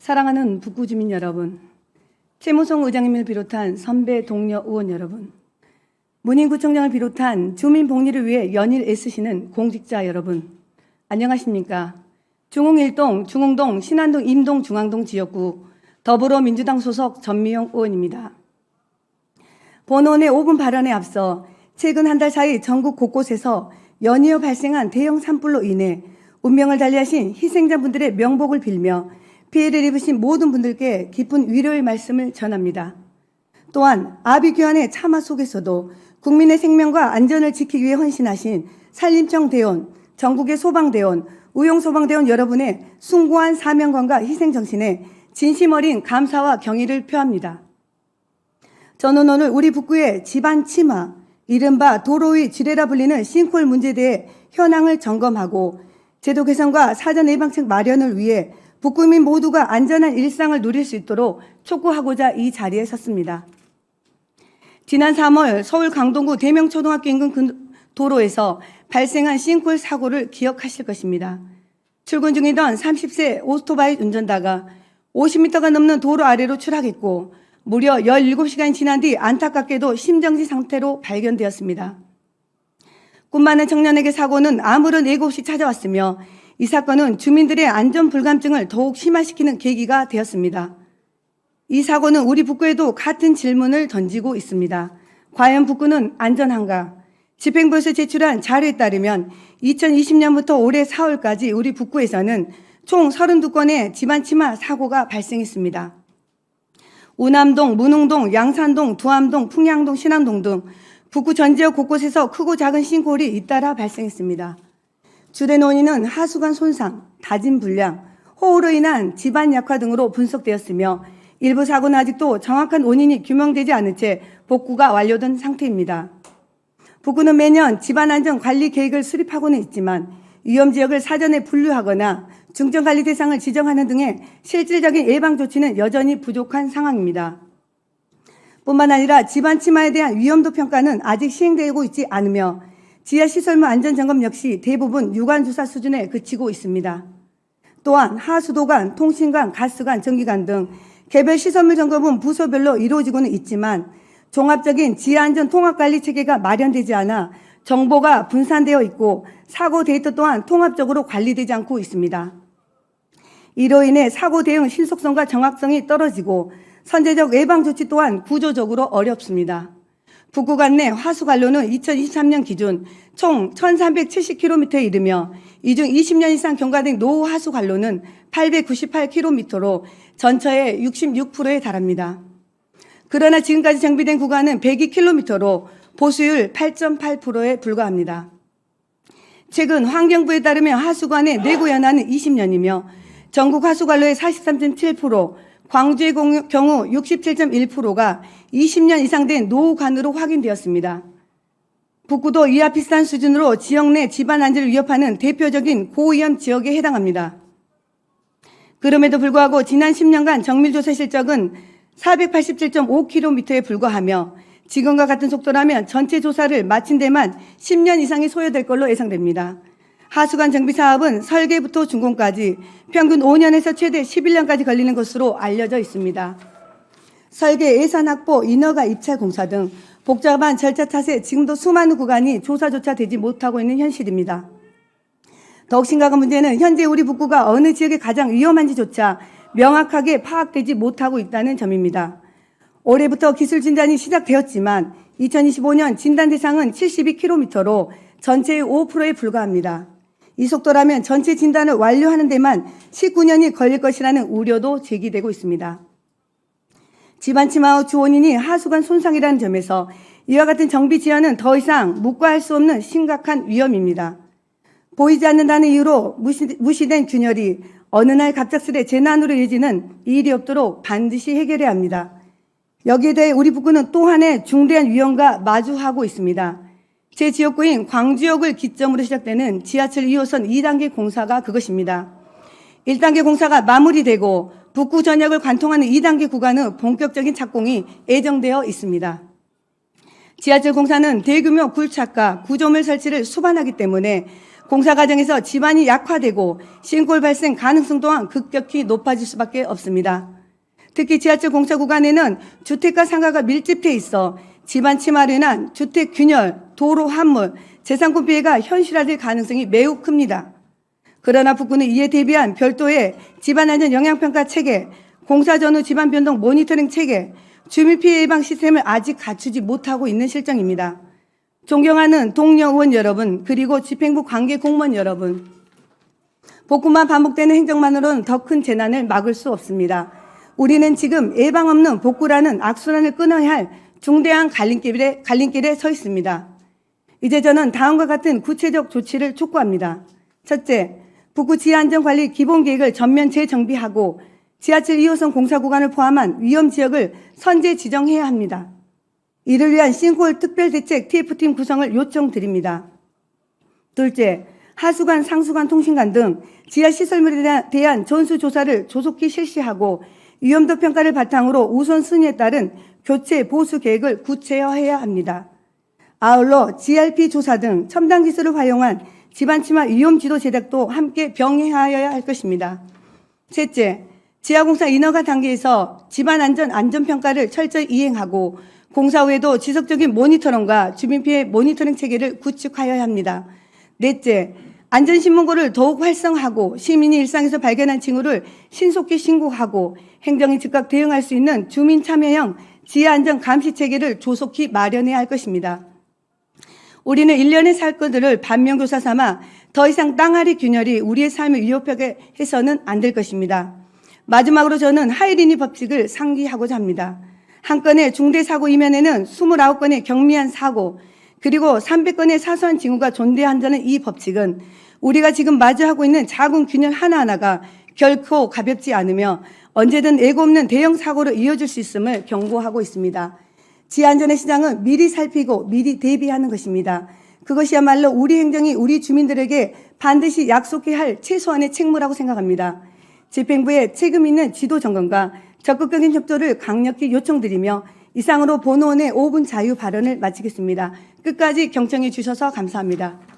사랑하는 북구 주민 여러분, 최무성 의장님을 비롯한 선배 동료 의원 여러분, 문인구청장을 비롯한 주민 복리를 위해 연일 애쓰시는 공직자 여러분, 안녕하십니까? 중흥 1동, 중흥동, 신안동, 임동, 중앙동 지역구 더불어민주당 소속 전미영 의원입니다. 본원의 5분 발언에 앞서 최근 한 달 사이 전국 곳곳에서 연이어 발생한 대형 산불로 인해 운명을 달리하신 희생자분들의 명복을 빌며 피해를 입으신 모든 분들께 깊은 위로의 말씀을 전합니다. 또한 아비규환의 참화 속에서도 국민의 생명과 안전을 지키기 위해 헌신하신 산림청 대원, 전국의 소방대원, 우용소방대원 여러분의 숭고한 사명감과 희생정신에 진심 어린 감사와 경의를 표합니다. 저는 오늘 우리 북구의 집안 침하, 이른바 도로 위 지뢰라 불리는 싱크홀 문제에 대해 현황을 점검하고 제도 개선과 사전 예방책 마련을 위해 북구민 모두가 안전한 일상을 누릴 수 있도록 촉구하고자 이 자리에 섰습니다. 지난 3월 서울 강동구 대명초등학교 인근 근- 도로에서 발생한 싱크홀 사고를 기억하실 것입니다. 출근 중이던 30세 오토바이 운전자가 50m가 넘는 도로 아래로 추락했고 무려 17시간이 지난 뒤 안타깝게도 심정지 상태로 발견되었습니다. 꿈 많은 청년에게 사고는 아무런 예고 없이 찾아왔으며 이 사건은 주민들의 안전 불감증을 더욱 심화시키는 계기가 되었습니다. 이 사고는 우리 북구에도 같은 질문을 던지고 있습니다. 과연 북구는 안전한가? 집행부에서 제출한 자료에 따르면 2020년부터 올해 4월까지 우리 북구에서는 총 32건의 집안 침하 사고가 발생했습니다. 우남동, 문흥동, 양산동, 두암동, 풍양동, 신암동 등 북구 전 지역 곳곳에서 크고 작은 싱크홀이 잇따라 발생했습니다. 주된 원인은 하수관 손상, 다진 불량, 호우로 인한 집안 약화 등으로 분석되었으며 일부 사고는 아직도 정확한 원인이 규명되지 않은 채 복구가 완료된 상태입니다. 북구는 매년 집안 안전 관리 계획을 수립하고는 있지만 위험 지역을 사전에 분류하거나 중점 관리 대상을 지정하는 등의 실질적인 예방 조치는 여전히 부족한 상황입니다. 뿐만 아니라 집안 침하에 대한 위험도 평가는 아직 시행되고 있지 않으며 지하 시설물 안전 점검 역시 대부분 유관 조사 수준에 그치고 있습니다. 또한 하수도관, 통신관, 가스관, 전기관 등 개별 시설물 점검은 부서별로 이루어지고는 있지만 종합적인 지하안전 통합관리 체계가 마련되지 않아 정보가 분산되어 있고 사고 데이터 또한 통합적으로 관리되지 않고 있습니다. 이로 인해 사고 대응 신속성과 정확성이 떨어지고 선제적 예방 조치 또한 구조적으로 어렵습니다. 북구간 내 화수 관로는 2023년 기준 총 1,370km에 이르며 이 중 20년 이상 경과된 노후 하수 관로는 898km로 전처의 66%에 달합니다. 그러나 지금까지 정비된 구간은 102km로 보수율 8.8%에 불과합니다. 최근 환경부에 따르면 하수관의 내구 연한은 20년이며 전국 하수관로의 43.7%, 광주의 경우 67.1%가 20년 이상 된 노후관으로 확인되었습니다. 북구도 이와 비슷한 수준으로 지역 내 집안 안전을 위협하는 대표적인 고위험 지역에 해당합니다. 그럼에도 불구하고 지난 10년간 정밀조사 실적은 487.5km에 불과하며 지금과 같은 속도라면 전체 조사를 마친 데만 10년 이상이 소요될 걸로 예상됩니다. 하수관 정비 사업은 설계부터 준공까지 평균 5년에서 최대 11년까지 걸리는 것으로 알려져 있습니다. 설계, 예산 확보, 인허가 입찰 공사 등 복잡한 절차 탓에 지금도 수많은 구간이 조사조차 되지 못하고 있는 현실입니다. 더욱 심각한 문제는 현재 우리 북구가 어느 지역이 가장 위험한지조차 명확하게 파악되지 못하고 있다는 점입니다. 올해부터 기술 진단이 시작되었지만 2025년 진단 대상은 72km로 전체의 5%에 불과합니다. 이 속도라면 전체 진단을 완료하는 데만 19년이 걸릴 것이라는 우려도 제기되고 있습니다. 집안 침하 주 원인이 하수관 손상이라는 점에서 이와 같은 정비 지연은 더 이상 묵과할 수 없는 심각한 위험입니다. 보이지 않는다는 이유로 무시, 무시된 균열이 어느 날 갑작스레 재난으로 이어지는 일이 없도록 반드시 해결해야 합니다. 여기에 대해 우리 북구는 또 하나의 중대한 위험과 마주하고 있습니다. 제 지역구인 광주역을 기점으로 시작되는 지하철 2호선 2단계 공사가 그것입니다. 1단계 공사가 마무리되고 북구 전역을 관통하는 2단계 구간의 본격적인 착공이 예정되어 있습니다. 지하철 공사는 대규모 굴착과 구조물 설치를 수반하기 때문에 공사 과정에서 집안이 약화되고 신골 발생 가능성 또한 급격히 높아질 수밖에 없습니다. 특히 지하철 공사 구간에는 주택과 상가가 밀집돼 있어 집안 인한 주택 균열, 도로 함물, 재산권 피해가 현실화될 가능성이 매우 큽니다. 그러나 북구는 이에 대비한 별도의 집안 안전 영향평가 체계, 공사 전후 집안 변동 모니터링 체계, 주민 피해 예방 시스템을 아직 갖추지 못하고 있는 실정입니다. 존경하는 동료 의원 여러분, 그리고 집행부 관계 공무원 여러분, 복구만 반복되는 행정만으로는 더 큰 재난을 막을 수 없습니다. 우리는 지금 예방 없는 복구라는 악순환을 끊어야 할 중대한 갈림길에, 갈림길에 서 있습니다. 이제 저는 다음과 같은 구체적 조치를 촉구합니다. 첫째, 북구 지하안전관리 기본계획을 전면 재정비하고 지하철 2호선 공사 구간을 포함한 위험 지역을 선제 지정해야 합니다. 이를 위한 싱크홀 특별대책 TF팀 구성을 요청드립니다. 둘째, 하수관, 상수관, 통신관 등 지하 시설물에 대한- 전수 조사를 조속히 실시하고 위험도 평가를 바탕으로 우선 순위에 따른 교체 보수 계획을 구체화해야 합니다. 아울러 GRP 조사 등 첨단 기술을 활용한 집안 침하 위험 지도 제작도 함께 병행하여야 할 것입니다. 셋째, 지하공사 인허가 단계에서 집안 안전 안전 평가를 철저히 이행하고 공사 후에도 지속적인 모니터링과 주민 피해 모니터링 체계를 구축하여야 합니다. 넷째, 안전신문고를 더욱 활성화하고 시민이 일상에서 발견한 징후를 신속히 신고하고 행정이 즉각 대응할 수 있는 주민 참여형 지하안전 감시 체계를 조속히 마련해야 할 것입니다. 우리는 일련의 사건들을 반면교사 삼아 더 이상 땅아리 균열이 우리의 삶을 위협하게 해서는 안 될 것입니다. 마지막으로 저는 하이리니 법칙을 상기하고자 합니다. 한 건의 중대 사고 이면에는 29건의 경미한 사고, 그리고 300건의 사소한 징후가 존재한다는 이 법칙은 우리가 지금 마주하고 있는 작은 균열 하나하나가 결코 가볍지 않으며 언제든 예고 없는 대형 사고로 이어질 수 있음을 경고하고 있습니다. 지안전의 시장은 미리 살피고 미리 대비하는 것입니다. 그것이야말로 우리 행정이 우리 주민들에게 반드시 약속해야 할 최소한의 책무라고 생각합니다. 집행부의 책임 있는 지도 점검과 적극적인 협조를 강력히 요청드리며 이상으로 본원의 5분 자유 발언을 마치겠습니다. 끝까지 경청해 주셔서 감사합니다.